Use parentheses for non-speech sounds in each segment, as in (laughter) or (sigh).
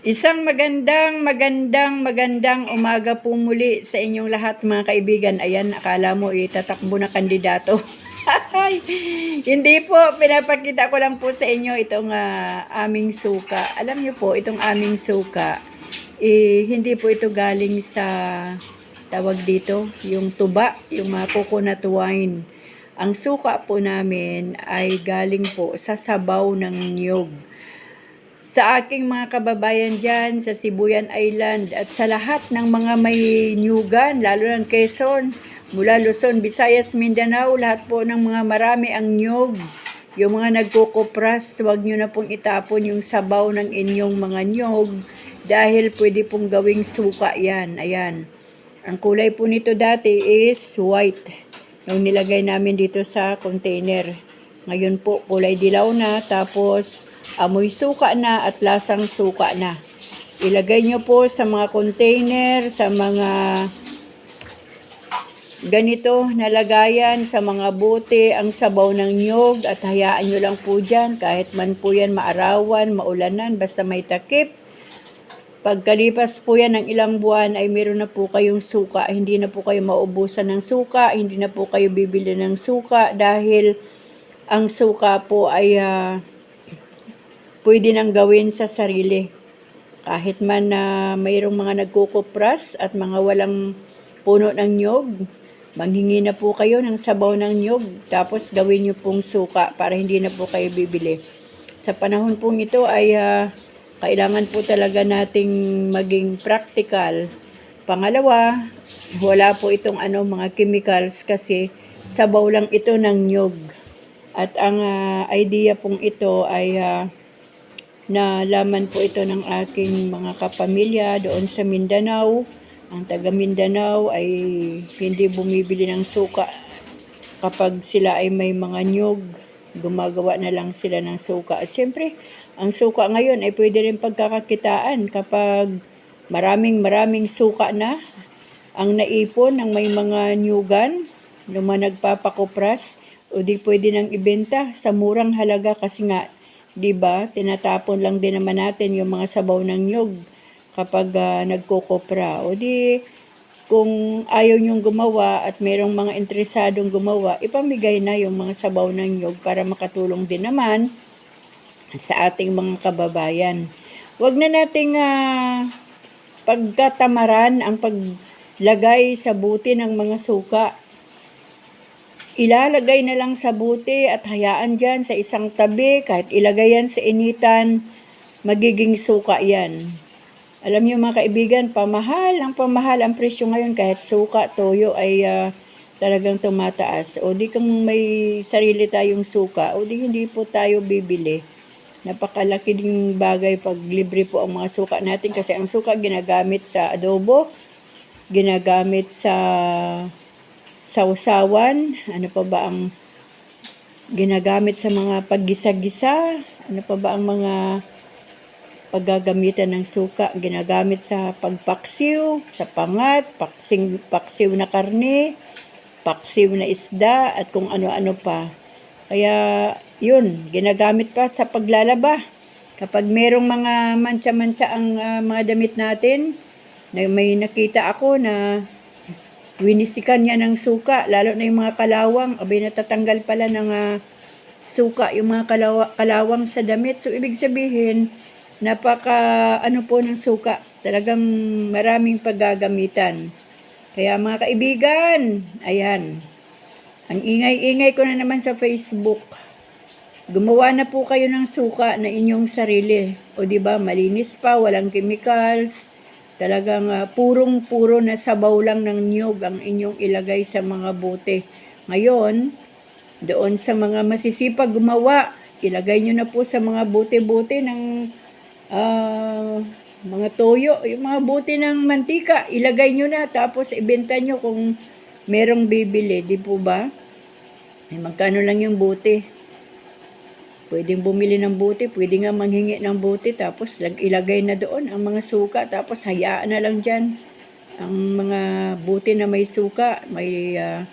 Isang magandang, magandang, magandang umaga po muli sa inyong lahat mga kaibigan. Ayan, akala mo itatakbo na kandidato. (laughs) Hindi po, pinapakita ko lang po sa inyo itong ah, aming suka. Alam niyo po, itong aming suka, eh, hindi po ito galing sa tawag dito, yung tuba, yung mga coconut wine. Ang suka po namin ay galing po sa sabaw ng niyog sa aking mga kababayan dyan sa Sibuyan Island at sa lahat ng mga may nyugan, lalo ng Quezon, mula Luzon, Visayas, Mindanao, lahat po ng mga marami ang nyug. Yung mga nagkukupras, huwag nyo na pong itapon yung sabaw ng inyong mga nyog dahil pwede pong gawing suka yan. Ayan. Ang kulay po nito dati is white. Yung nilagay namin dito sa container. Ngayon po, kulay dilaw na. Tapos, amoy suka na at lasang suka na. Ilagay nyo po sa mga container, sa mga ganito na lagayan, sa mga bote, ang sabaw ng nyog at hayaan nyo lang po dyan kahit man po yan maarawan, maulanan, basta may takip. Pagkalipas po yan ng ilang buwan ay meron na po kayong suka. Hindi na po kayo maubusan ng suka, hindi na po kayo bibili ng suka dahil ang suka po ay ah, pwede nang gawin sa sarili. Kahit man na mayroong mga nagkukupras at mga walang puno ng nyog, manghingi na po kayo ng sabaw ng nyog, tapos gawin nyo pong suka para hindi na po kayo bibili. Sa panahon pong ito ay ah, kailangan po talaga nating maging practical. Pangalawa, wala po itong ano mga chemicals kasi sabaw lang ito ng nyog. At ang ah, idea pong ito ay ah, na laman po ito ng aking mga kapamilya doon sa Mindanao. Ang taga Mindanao ay hindi bumibili ng suka kapag sila ay may mga nyog. Gumagawa na lang sila ng suka. At siyempre, ang suka ngayon ay pwede rin pagkakakitaan kapag maraming maraming suka na ang naipon ng may mga nyugan, ng mga nagpapakopras, o di pwede nang ibenta sa murang halaga kasi nga 'di ba? Tinatapon lang din naman natin yung mga sabaw ng nyog kapag ah, nagkokopra. O di kung ayaw nyong gumawa at merong mga interesadong gumawa, ipamigay na yung mga sabaw ng nyog para makatulong din naman sa ating mga kababayan. Huwag na nating ah, pagkatamaran ang paglagay sa buti ng mga suka ilalagay na lang sa buti at hayaan dyan sa isang tabi, kahit ilagay yan sa initan, magiging suka yan. Alam niyo mga kaibigan, pamahal, ang pamahal ang presyo ngayon kahit suka, toyo ay ah, talagang tumataas. O di kung may sarili tayong suka, o di hindi po tayo bibili. Napakalaki ding bagay pag libre po ang mga suka natin kasi ang suka ginagamit sa adobo, ginagamit sa sausawan, ano pa ba ang ginagamit sa mga paggisa-gisa, ano pa ba ang mga paggagamitan ng suka, ginagamit sa pagpaksiw, sa pangat, paksing, paksiw na karne, paksiw na isda, at kung ano-ano pa. Kaya, yun, ginagamit pa sa paglalaba. Kapag merong mga mantsa-mantsa ang ah, mga damit natin, na may nakita ako na winisikan niya ng suka, lalo na yung mga kalawang, abay natatanggal pala ng ah, suka yung mga kalawa, kalawang sa damit. So, ibig sabihin, napaka ano po ng suka, talagang maraming paggagamitan. Kaya mga kaibigan, ayan, ang ingay-ingay ko na naman sa Facebook. Gumawa na po kayo ng suka na inyong sarili. O di ba malinis pa, walang chemicals, Talagang ah, purong-puro na sabaw lang ng niyog ang inyong ilagay sa mga bote. Ngayon, doon sa mga masisipag gumawa, ilagay nyo na po sa mga bote-bote ng ah, mga toyo, yung mga bote ng mantika, ilagay nyo na tapos ibenta nyo kung merong bibili, di po ba? Eh, magkano lang yung bote? Pwedeng bumili ng buti, pwede nga manghingi ng buti, tapos lag- ilagay na doon ang mga suka, tapos hayaan na lang dyan. Ang mga buti na may suka, may ah,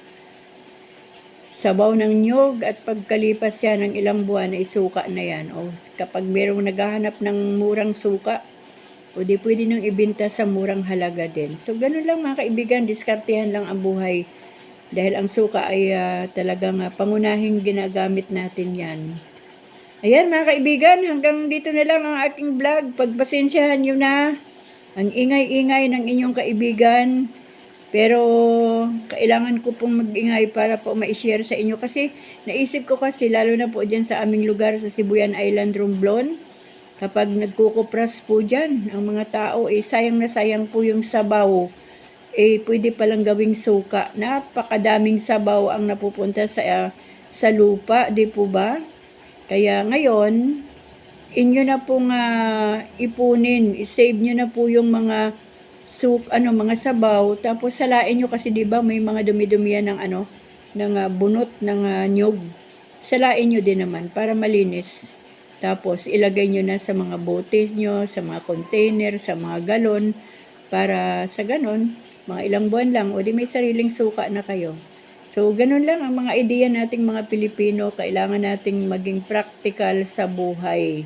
sabaw ng nyog at pagkalipas yan ng ilang buwan ay suka na yan. O kapag merong naghahanap ng murang suka, O di pwede nang ibenta sa murang halaga din. So, ganun lang mga kaibigan, diskartehan lang ang buhay. Dahil ang suka ay ah, talagang ah, pangunahing ginagamit natin yan. Ayan mga kaibigan, hanggang dito na lang ang aking vlog. Pagpasensyahan nyo na ang ingay-ingay ng inyong kaibigan. Pero kailangan ko pong mag-ingay para po ma-share sa inyo. Kasi naisip ko kasi, lalo na po dyan sa aming lugar sa Sibuyan Island, Romblon, kapag nagkukupras po dyan, ang mga tao, eh, sayang na sayang po yung sabaw. Eh, pwede palang gawing suka. Napakadaming sabaw ang napupunta sa, ah, sa lupa, di po ba? Kaya ngayon, inyo na pong ah, ipunin, i-save nyo na po yung mga soup, ano, mga sabaw, tapos salain nyo kasi 'di ba may mga dumi-dumi yan ng ano, ng ah, bunot ng ah, nyog. Salain nyo din naman para malinis. Tapos ilagay nyo na sa mga bote nyo, sa mga container, sa mga galon para sa ganon, mga ilang buwan lang o di may sariling suka na kayo. So, ganun lang ang mga ideya nating mga Pilipino. Kailangan nating maging practical sa buhay.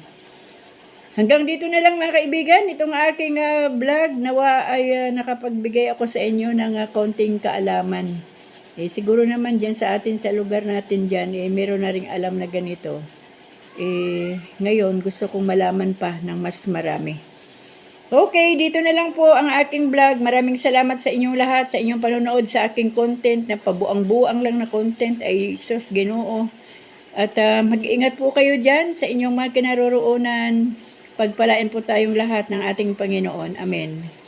Hanggang dito na lang mga kaibigan, itong aking ah, vlog. Nawa ay ah, nakapagbigay ako sa inyo ng ah, konting kaalaman. Eh, siguro naman dyan sa atin, sa lugar natin dyan, eh, meron na rin alam na ganito. Eh, ngayon, gusto kong malaman pa ng mas marami. Okay, dito na lang po ang aking vlog. Maraming salamat sa inyong lahat, sa inyong panonood sa aking content na pabuang-buang lang na content ay sus ginoo. At ah, mag-ingat po kayo dyan sa inyong mga kinaroroonan. Pagpalain po tayong lahat ng ating Panginoon. Amen.